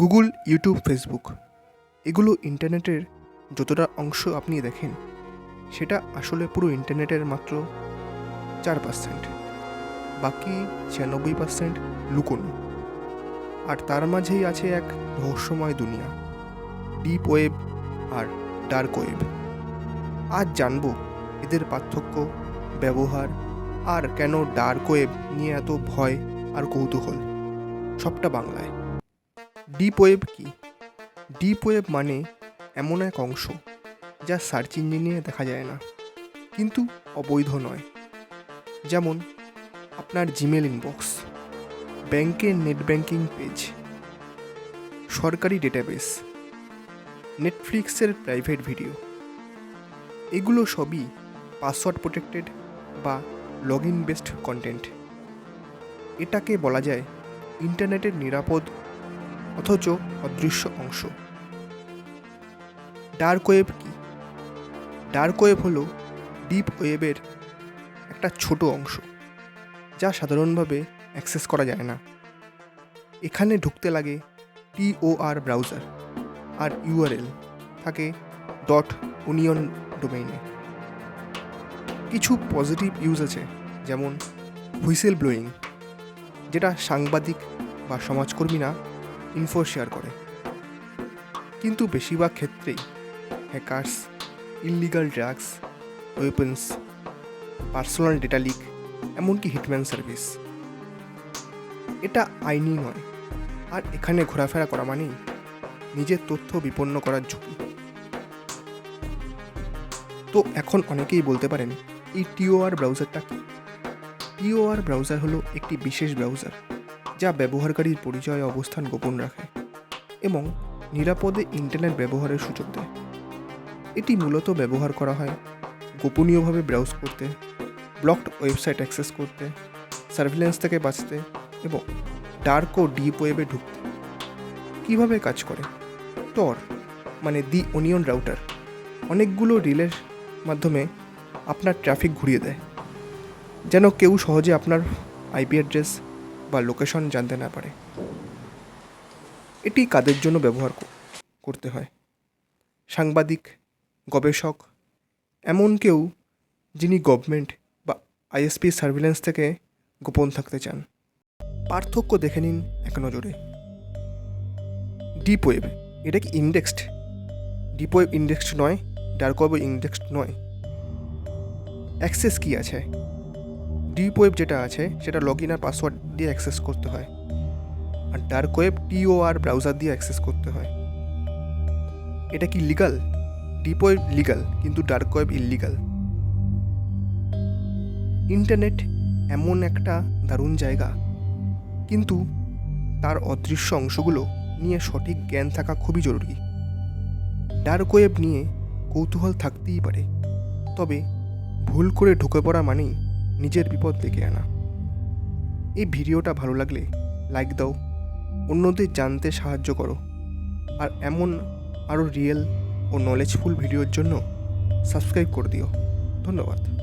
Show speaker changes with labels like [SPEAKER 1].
[SPEAKER 1] Google, YouTube, Facebook, এগুলো ইন্টারনেটের যতটা অংশ আপনি দেখেন, সেটা আসলে পুরো ইন্টারনেটের মাত্র চার পার্সেন্ট বাকি ছিয়ানব্বই পার্সেন্ট লুকোনো। আর তার মাঝেই আছে এক রহস্যময় দুনিয়া ডিপ ওয়েব আর ডার্ক ওয়েব আজ জানব এদের পার্থক্য, ব্যবহার আর কেন ডার্ক ওয়েব নিয়ে এত ভয় আর কৌতূহল। সবটা বাংলায়। ডিপ ওয়েব কি? ডিপ ওয়েব মানে এমন এক অংশ যা সার্চ ইঞ্জিনে দেখা যায় না, কিন্তু অবৈধ নয়। যেমন আপনার জিমেল ইনবক্স ব্যাংকের নেট ব্যাংকিং পেজ সরকারি ডেটাবেস নেটফ্লিক্সের প্রাইভেট ভিডিও এগুলো সবই পাসওয়ার্ড প্রোটেক্টেড বা লগ ইন বেসড কন্টেন্ট এটাকে বলা যায় ইন্টারনেটের নিরাপদ অথচ অদৃশ্য অংশ। ডার্ক ওয়েব কি? ডার্ক ওয়েব হলো ডিপ ওয়েবের একটা ছোট অংশ, যা সাধারণভাবে অ্যাক্সেস করা যায় না। এখানে ঢুকতে লাগে টিওআর ব্রাউজার আর ইউআরএল থাকে ডট ওনিয়ন ডোমেইনে কিছু পজিটিভ ইউজ আছে, যেমন হুইসেল ব্লোয়িং যেটা সাংবাদিক বা সমাজকর্মীরা ইনফো শেয়ার করে। কিন্তু বেশিরভাগ ক্ষেত্রেই hackers illegal drugs weapons personal data leak এমনকি হিটম্যান সার্ভিস এটা আইনি নয়। আর এখানে ঘোরাফেরা করা মানেই নিজের তথ্য বিপন্ন করার ঝুঁকি। তো এখন অনেকেই বলতে পারেন, এই টিওআর ব্রাউজারটা কি? টিওআর ব্রাউজার হলো একটি বিশেষ ব্রাউজার যা ব্যবহারকারীর পরিচয় অবস্থান গোপন রাখে এবং নিরাপদে ইন্টারনেট ব্যবহারের সুযোগ দেয়। এটি মূলত ব্যবহার করা হয় গোপনীয়ভাবে ব্রাউজ করতে ব্লকড ওয়েবসাইট অ্যাক্সেস করতে সার্ভিলেন্স থেকে বাঁচতে এবং ডার্ক ও ডিপ ওয়েবে ঢুকতে। কীভাবে কাজ করে? টর মানে দি অনিয়ন রাউটার অনেকগুলো রিলের মাধ্যমে আপনার ট্রাফিক ঘুরিয়ে দেয়। যেন কেউ সহজে আপনার আইপি অ্যাড্রেস বা লোকেশন জানতে না পারে। এটি কাদের জন্য ব্যবহার করতে হয়? সাংবাদিক, গবেষক, এমন কেউ যিনি গভর্নমেন্ট বা আইএসপি সার্ভিলেন্স থেকে গোপন থাকতে চান। পার্থক্য দেখে নিন এক নজরে। ডিপ ওয়েব এটা কি ইন্ডেক্সড ডিপ ওয়েব ইন্ডেক্সড নয় ডার্ক ওয়েব ইন্ডেক্সড নয়। অ্যাক্সেস কি আছে? ডিপ ওয়েব যেটা আছে, সেটা লগ ইন আর পাসওয়ার্ড দিয়ে অ্যাক্সেস করতে হয়। আর ডার্ক ওয়েব টিওআর ব্রাউজার দিয়ে অ্যাক্সেস করতে হয়। এটা কি লিগাল ডিপ ওয়েব লিগাল কিন্তু ডার্ক ওয়েব ইললিগাল ইন্টারনেট এমন একটা দারুণ জায়গা, কিন্তু তার অদৃশ্য অংশগুলো নিয়ে সঠিক জ্ঞান থাকা খুবই জরুরি। ডার্ক ওয়েব নিয়ে কৌতূহল থাকতেই পারে, তবে ভুল করে ঢুকে পড়া মানেই নিজের বিপদ দেখে আনা। এই ভিডিওটা ভালো লাগলে লাইক দাও, অন্যদের জানতে সাহায্য করো, আর এমন আরও রিয়েল ও নলেজফুল ভিডিওর জন্য সাবস্ক্রাইব করে দিও। ধন্যবাদ।